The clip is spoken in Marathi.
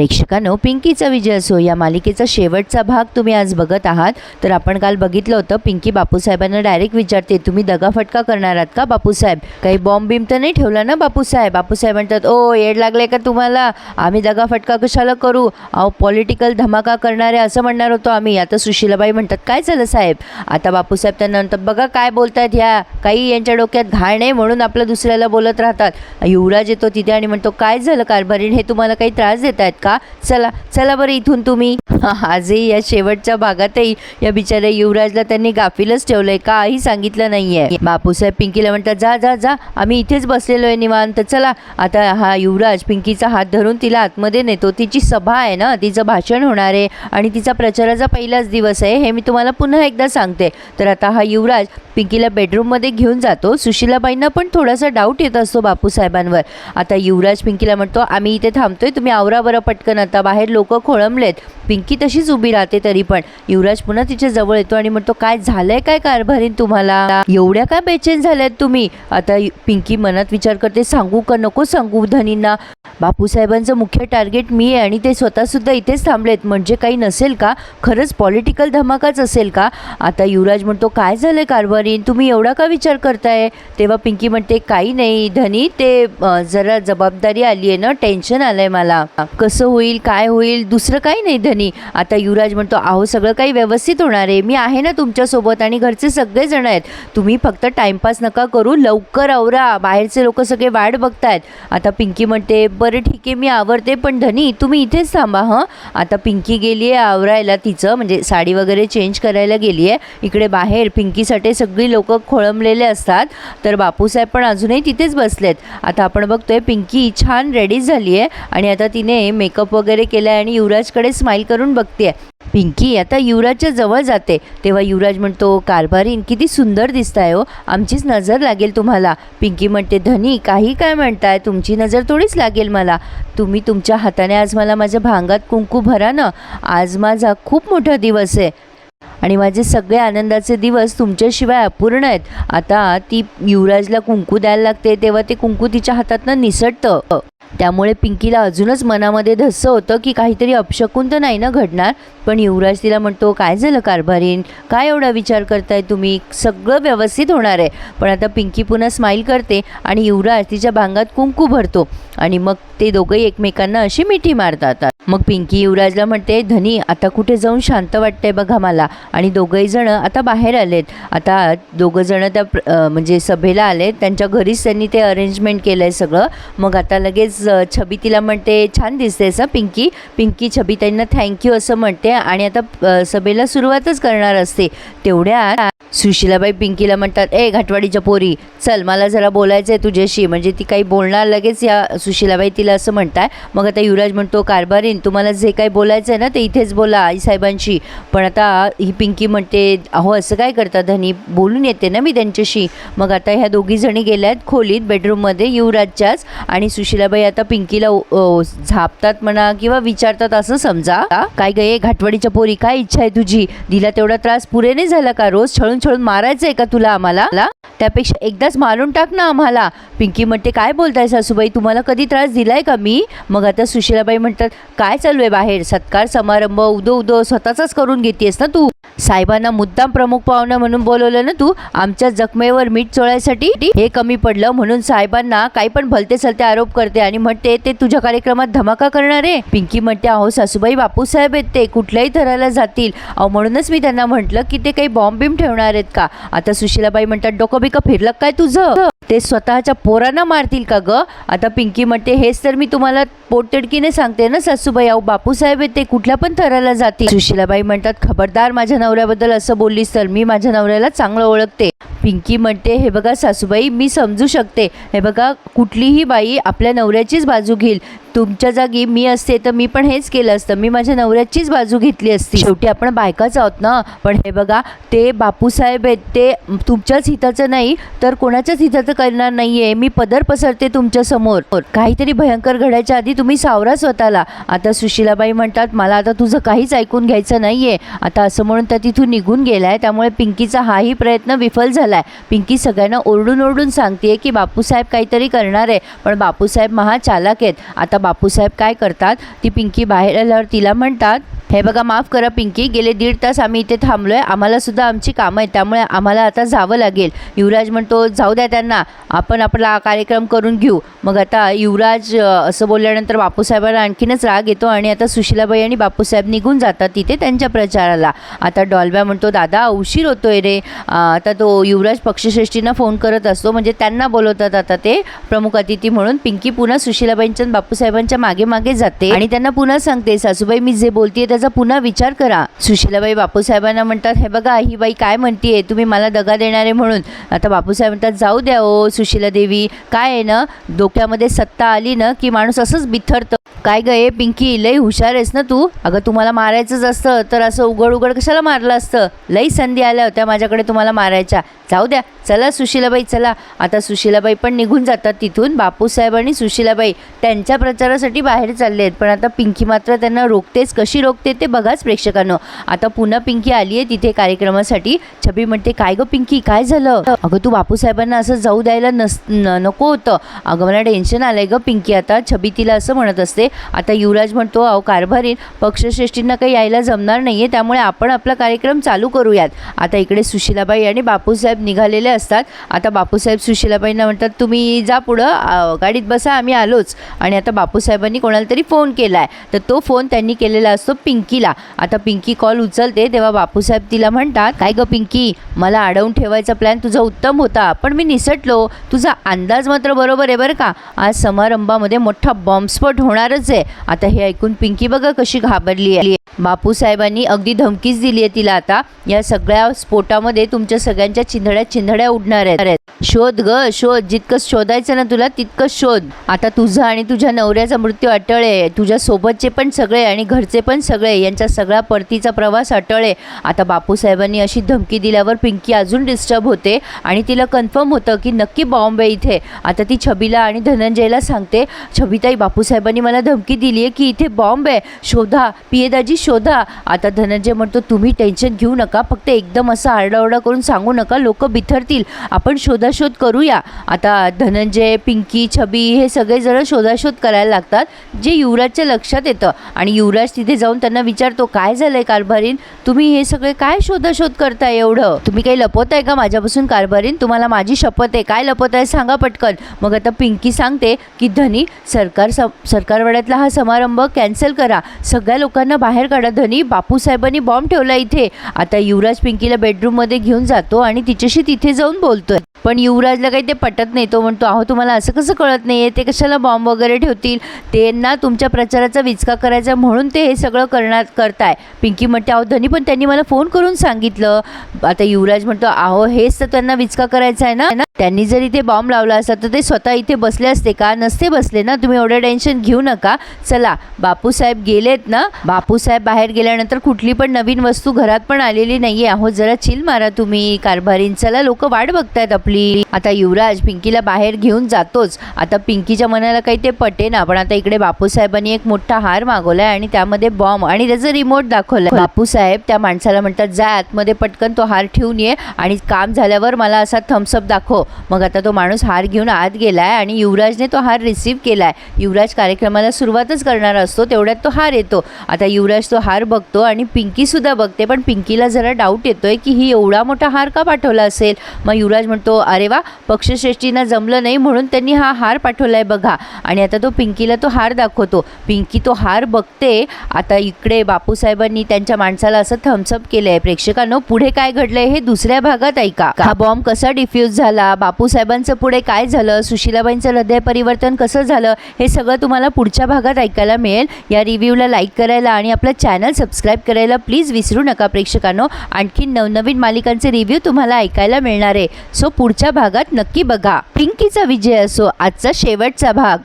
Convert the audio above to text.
प्रेक्षकांनो पिंकीचा विजय असो या मालिकेचा शेवटचा भाग तुम्ही आज बघत आहात. तर आपण काल बघितलं होतं पिंकी बापूसाहेबांना डायरेक्ट विचारते तुम्ही दगाफटका करणार आहात का बापूसाहेब? काही बॉम्ब बिम तर नाही ठेवला ना बापूसाहेब? बापूसाहेब म्हणतात ओ येड लागले का तुम्हाला? आम्ही दगाफटका कशाला करू? अहो पॉलिटिकल धमाका करणारे असं म्हणणार होतो आम्ही. आता सुशीलाबाई म्हणतात काय झालं साहेब? आता बापूसाहेब त्यांना म्हणतात बघा काय बोलतात ह्या. काही यांच्या डोक्यात घाण नाही म्हणून आपलं दुसऱ्याला बोलत राहतात. युवराज येतो तिथे आणि म्हणतो काय झालं? कारभारीण हे तुम्हाला काही त्रास देत आहेत का? चला चला बरं इथून तुम्ही. आजही या शेवटच्या भागातही या बिचाऱ्या युवराजला त्यांनी गाफीलच ठेवलंय. काही सांगितलं नाहीये. बापूसाहेब पिंकीला म्हणतात जा जा जा. आम्ही इथेच बसलेलो आहे निवांत. चला. आता हा युवराज पिंकीचा हात धरून तिला आतमध्ये नेतो. तिची सभा आहे ना? तिचं भाषण होणार आहे आणि तिचा प्रचाराचा पहिलाच दिवस आहे. हे मी तुम्हाला पुन्हा एकदा सांगते. तर आता हा युवराज पिंकीला बेडरूममध्ये घेऊन जातो. सुशीलाबाईंना पण थोडासा डाऊट येत असतो बापूसाहेबांवर. आता युवराज पिंकीला म्हणतो आम्ही इथे थांबतोय. तुम्ही आवरा बरं पटकन आता बाहेर लोक खोळंबलेत. पिंकी तशीच उभी राहते तरी पण. युवराज पुन्हा तिच्या जवळ येतो आणि म्हणतो काय झालंय? काय कारभारीन तुम्हाला? एवढ्या काय बेचैन झाल्यात तुम्ही? आता पिंकी मनात विचार करते सांगू का नको सांगू धनींना? बापूसाहेबांचं मुख्य टार्गेट मी आहे आणि ते स्वतःसुद्धा इथेच थांबलेत. म्हणजे काही नसेल का? खरंच पॉलिटिकल धमाकाच असेल का? आता युवराज म्हणतो काय झालंय कारभारीन? तुम्ही एवढा का विचार करताय? तेव्हा पिंकी म्हणते काही नाही धनी ते जरा जबाबदारी आली आहे ना? टेन्शन आलंय मला. कसं कसं होईल काय होईल दुसरं काही नाही धनी. आता युवराज म्हणतो अहो सगळं काही व्यवस्थित होणार आहे. मी आहे ना तुमच्यासोबत आणि घरचे सगळेजण आहेत. तुम्ही फक्त टाइमपास नका करू लवकर आवरा. बाहेरचे लोक सगळे वाट बघतायत. आता पिंकी म्हणते बरं ठीक आहे मी आवरते पण धनी तुम्ही इथेच थांबा हं. आता पिंकी गेली आहे आवरायला तिचं म्हणजे साडी वगैरे चेंज करायला गेली आहे. इकडे बाहेर पिंकीसाठी सगळी लोक खोळंबलेले असतात. तर बापूसाहेब पण अजूनही तिथेच बसलेत. आता आपण बघतोय पिंकी छान रेडी झाली आहे. आणि आता तिने मेकअप वगैरे केला आहे आणि युवराजकडे स्माईल करून बघते पिंकी आता युवराजच्या जवळ जाते. तेव्हा युवराज म्हणतो कारभारीन किती सुंदर दिसताय हो. आमचीच नजर लागेल तुम्हाला. पिंकी म्हणते धनी काही काय म्हणताय? तुमची नजर थोडीच लागेल मला. तुम्ही तुमच्या हाताने आज मला माझ्या भांगात कुंकू भरा ना. आज माझा खूप मोठा दिवस आहे. आणि माझे सगळे आनंदाचे दिवस तुमच्याशिवाय अपूर्ण आहेत. आता ती युवराजला कुंकू द्यायला लागते तेव्हा ते कुंकू तिच्या हातातनं निसटतं. त्यामुळे पिंकीला अजूनच मनामध्ये धस्स होतं की काहीतरी अपशकून तर नाही ना घडणार? पण युवराज तिला म्हणतो काय झालं कारभारीन? काय एवढा विचार करताय तुम्ही? सगळं व्यवस्थित होणार आहे. पण आता पिंकी पुन्हा स्माईल करते आणि युवराज तिच्या भांगात कुंकू भरतो. आणि मग ते दोघंही एकमेकांना अशी मिठी मारतात. मग पिंकी युवराजला म्हणते धनी आता कुठे जाऊन शांत वाटतंय बघा मला. आणि दोघंही जण आता बाहेर आलेत. आता दोघं जण त्या म्हणजे सभेला आलेत. त्यांच्या घरीच त्यांनी ते अरेंजमेंट केलं आहे सगळं. मग आता लगेच छबी तिला म्हणते छान दिसते असं पिंकी. पिंकी छबी त्यांना थँक्यू असं म्हणते आणि आता सभेला सुरुवातच करणार असते. तेवढ्या सुशिलाबाई पिंकीला म्हणतात ए घाटवाडीच्या पोरी चल मला जरा बोलायचं आहे तुझ्याशी. म्हणजे ती काही बोलणार लगेच या सुशिलाबाई तिला असं म्हणताय. मग आता युवराज म्हणतो कारभारीन तुम्हाला जे काही बोलायचं आहे ना ते इथेच बोला आईसाहेबांशी. पण आता ही पिंकी म्हणते अहो असं काय करता? धनी बोलून येते ना मी त्यांच्याशी. मग आता ह्या दोघी जणी गेल्या आहेत खोलीत बेडरूममध्ये युवराजच्याच. आणि सुशिलाबाई आता पिंकीला झापतात म्हणा किंवा विचारतात असं समजा. काय गये घाटवाडीच्या पोरी काय इच्छा आहे तुझी? दिला तेवढा त्रास पुरे नाही झाला का रोज? छळून छळून मारायचं आहे का तुला आम्हाला? त्यापेक्षा एकदाच मारून टाक ना आम्हाला. पिंकी म्हणते काय बोलताय सासूबाई? तुम्हाला कधी त्रास दिलाय का मी? मग आता सुशीलाबाई म्हणतात काय चालू आहे बाहेर? सत्कार समारंभ उदो उदो स्वतःचाच करून घेतेस ना तू. साहेबांना मुद्दाम प्रमुख पाहुणा म्हणून बोलवलं ना तू? आमच्या जखमेवर मीठ चोळायसाठी हे कमी पडलं म्हणून साहेबांना काही पण भलते सलते आरोप करते आणि म्हणते ते तुझ्या कार्यक्रमात धमाका करणार आहे. पिंकी म्हणते अहो सासूबाई बापूसाहेब आहेत ते कुठल्याही थराला जातील. अहो म्हणूनच मी त्यांना म्हटलं की ते काही बॉम्ब बिम ठेवणार आहेत का? आता सुशीलाबाई म्हणतात डोकं बिकं फिरलं काय तुझं? ते स्वतःच्या पोरांना मारतील का ग? आता पिंकी म्हणते हेच तर मी तुम्हाला पोटतिडकीने सांगते ना सासूबाई. अहो बापूसाहेब ते कुठल्या पण थराला जातील. सुशीलाबाई म्हणतात खबरदार माझ्या नवऱ्याबद्दल असं बोललीस तर मी माझ्या नवऱ्याला चांगलं ओळखते. पिंकी म्हणते हे बघा सासूबाई मी समजू शकते. हे बघा कुठलीही बाई आपल्या नवऱ्याचीच बाजू घेईल. तुमच्या जागी मी असते तर मी पण हेच केलं असतं. मी माझ्या नवऱ्याचीच बाजू घेतली असती. शेवटी आपण बायकाच आहोत ना? पण हे बघा ते बापूसाहेब आहेत ते तुमच्याच हिताचं नाही तर कोणाच्याच हिताचं करणार नाही आहे मी पदर पसरते तुमच्यासमोर. काहीतरी भयंकर घडायच्या आधी तुम्ही सावरा स्वतःला. आता सुशीलाबाई म्हणतात मला आता तुझं काहीच ऐकून घ्यायचं नाही आहे आता असं म्हणून तर तिथून निघून गेला आहे त्यामुळे पिंकीचा हाही प्रयत्न विफल झाला झालाय. पिंकी सगळ्यांना ओरडून ओरडून सांगते की बापूसाहेब काहीतरी करणार आहे पण बापूसाहेब महा चालाक आहेत. आता बापूसाहेब काय करतात? ती पिंकी बाहेर आल्यावर तिला म्हणतात हे बघा माफ करा पिंकी. गेले दीड तास आम्ही इथे थांबलो आहे आम्हालासुद्धा आमची कामं आहेत. त्यामुळे आम्हाला आता जावं लागेल. युवराज म्हणतो जाऊ द्या त्यांना. आपण आपला कार्यक्रम करून घेऊ. मग आता युवराज असं बोलल्यानंतर बापूसाहेबांना आणखीनच राग येतो आणि आता सुशीलाबाई आणि बापूसाहेब निघून जातात तिथे त्यांच्या प्रचाराला. आता डॉल्ब्या म्हणतो दादा उशीर होतोय रे. आता तो युवराज पक्षश्रेष्ठींना फोन करत असतो. म्हणजे त्यांना बोलवतात आता ते प्रमुख अतिथी म्हणून. पिंकी पुन्हा सुशीलाबाईंच्या बापूसाहेबांच्या मागे मागे जाते. आणि त्यांना पुन्हा सांगते सासूबाई मी जे बोलतेय त्याचा पुन्हा विचार करा. सुशीलाबाई बापूसाहेबांना म्हणतात हे बघा ही बाई काय म्हणतीये? तुम्ही मला दगा देणारे म्हणून. आता बापूसाहेब म्हणतात जाऊ द्या ओ सुशीला देवी. काय आहे ना डोक्यामध्ये सत्ता आली ना की माणूस असंच बिथरतं. काय गं ए पिंकी लई हुशार आहेस ना तू? अगं तुम्हाला मारायचंच असतं तर असं उघड उघड कशाला मारलं असतं? लई संधी आल्या होत्या माझ्याकडे तुम्हाला मारायच्या. जाऊ द्या चला सुशीलाबाई चला. आता सुशीलाबाई पण निघून जातात तिथून बापूसाहेब आणि सुशीलाबाई. त्यांच्या प्रचारासाठी बाहेर चालले आहेत पण आता पिंकी मात्र त्यांना रोखतेच. कशी रोखते ते बघाच प्रेक्षकांनो. आता पुन्हा पिंकी आली आहे तिथे कार्यक्रमासाठी. छबी म्हणते काय गं पिंकी काय झालं? अगं तू बापूसाहेबांना असं जाऊ द्यायला नस न- नको होतं. अगं मला टेन्शन आलं आहे गं पिंकी आता छबी तिला असं म्हणत असते आता युवराज म्हणतो अहो कारभारीन पक्षश्रेष्ठींना काही यायला जमणार नाही आहे त्यामुळे आपण आपला कार्यक्रम चालू करूयात. आता इकडे सुशीलाबाई आणि बापूसाहेब निघालेले असतात. आता बापूसाहेब सुशीलाबाईंना म्हणतात तुम्ही जा पुढं गाडीत बसा आम्ही आलोच. आणि आता बापूसाहेबांनी कोणाला तरी फोन केला आहे तर तो फोन त्यांनी केलेला असतो पिंकीला. आता पिंकी कॉल उचलते तेव्हा बापूसाहेब तिला म्हणतात काय गं पिंकी मला अडवून ठेवायचा प्लॅन तुझा उत्तम होता पण मी निसटलो. तुझा अंदाज मात्र बरोबर आहे बरं का? आज समारंभामध्ये मोठा बॉम्बस्फोट होणारच आहे. आता हे ऐकून पिंकी बघा कशी घाबरली आहे. बापूसाहेबांनी अगदी धमकीच दिली आहे तिला आता. या सगळ्या स्फोटामध्ये तुमच्या सगळ्यांच्या चिंधड्या चिंधड्या उडणार आहेत. शोध ग शोध. जितकं शोधायचं ना तुला तितकं शोध. आता तुझा आणि तुझ्या नवऱ्याचा मृत्यू अटळ आहे. तुझ्या सोबतचे पण सगळे आणि घरचे पण सगळे यांचा सगळा परतीचा प्रवास अटळ आहे. आता बापूसाहेबांनी अशी धमकी दिल्यावर पिंकी अजून डिस्टर्ब होते आणि तिला कन्फर्म होतं की नक्की बॉम्बे इथे. आता ती छबीला आणि धनंजयला सांगते छबीताई बापूसाहेबांनी मला धमकी दिली आहे की इथे बॉम्ब आहे. शोधा. पियेदाजी शोधा. आता धनंजय म्हणतो तुम्ही टेन्शन घेऊ नका फक्त एकदम असं आरडाओरडा करून सांगू नका लोक बिथरतील. आपण शोधाशोध करूया. आता धनंजय पिंकी छबी हे सगळेजण शोधाशोध करायला लागतात जे युवराजच्या लक्षात येतं. आणि युवराज तिथे जाऊन त्यांना विचारतो काय झालंय कारभारीन? तुम्ही हे सगळे काय शोधाशोध करताय एवढं? तुम्ही काही लपवताय का माझ्यापासून कारभारीन? तुम्हाला माझी शपथ आहे काय लपवताय सांगा पटकन. मग आता पिंकी सांगते की धनी सरकार स- सरकारवाड्यातला हा समारंभ कॅन्सल करा. सगळ्या लोकांना बाहेर काढा. धनी बापूसाहेबांनी बॉम्ब ठेवला इथे. आता युवराज पिंकीला बेडरूममध्ये घेऊन जातो आणि तिच्याशी तिथे जाऊन बोलतोय. पण युवराजला काही ते पटत नाही. तो म्हणतो अहो तुम्हाला असं कसं कळत नाही ते कशाला बॉम्ब वगैरे ठेवतील? त्यांना तुमच्या प्रचाराचा विचका करायचा म्हणून ते हे सगळं करणार करताय. पिंकी म्हणते अहो धनी पण त्यांनी मला फोन करून सांगितलं. आता युवराज म्हणतो अहो हेच तर त्यांना विचका करायचा आहे ना? ना त्यांनी जर इथे बॉम्ब लावला असता तर ते स्वतः इथे बसले असते का? नसते बसले ना? तुम्ही एवढं टेन्शन घेऊ नका. चला बापूसाहेब गेलेत ना? बापूसाहेब बाहेर गेल्यानंतर कुठली पण नवीन वस्तू घरात पण आलेली नाहीये. अहो जरा चिल मारा तुम्ही. कारभारीन चला लोक वाट बघतायत आपली. आता युवराज पिंकीला बाहेर घेऊन जातोच. आता पिंकीच्या मनाला काही ते पटे ना पण आता इकडे बापूसाहेबांनी एक मोठा हार मागवलाय आणि त्यामध्ये बॉम्ब आणि त्याचं रिमोट दाखवलाय. बापूसाहेब त्या माणसाला म्हणतात जा आतमध्ये पटकन तो हार ठेवून ये आणि काम झाल्यावर मला असा थम्सअप दाखव. मग आता तो माणूस हार घेऊन आत गेलाय आणि युवराजने तो हार रिसीव्ह केलाय. युवराज कार्यक्रमाला सुरुवातच करणार असतो तेवढ्यात तो हार येतो. आता युवराज तो हार बघतो आणि पिंकीसुद्धा बघते पण पिंकीला जरा डाऊट येतोय की ही एवढा मोठा हार का पाठवला असेल? मग युवराज म्हणतो अरे वा पक्षश्रेष्ठींना जमलं नाही म्हणून त्यांनी हा हार पाठवला आहे बघा. आणि आता तो पिंकीला तो हार दाखवतो. पिंकी तो हार बघते. आता इकडे बापूसाहेबांनी त्यांच्या माणसाला असं थम्सअप केलं आहे प्रेक्षकांनो पुढे काय घडलंय हे दुसऱ्या भागात ऐका. हा बॉम्ब कसा डिफ्यूज झाला? बापूसाहेबांचं पुढे काय झालं? सुशीलाबाईंचं हृदय परिवर्तन कसं झालं? हे सगळं तुम्हाला पुढच्या भागात ऐकायला मिळेल. या रिव्ह्यूला लाईक करायला आणि आपलं चॅनल सबस्क्राईब करायला प्लीज विसरू नका प्रेक्षकांनो. आणखी नवनवीन मालिकांचे रिव्ह्यू तुम्हाला ऐकायला मिळणार आहे. सो पुढच्या भागात नक्की बघा. पिंकीचा विजय असो आजचा शेवटचा भाग.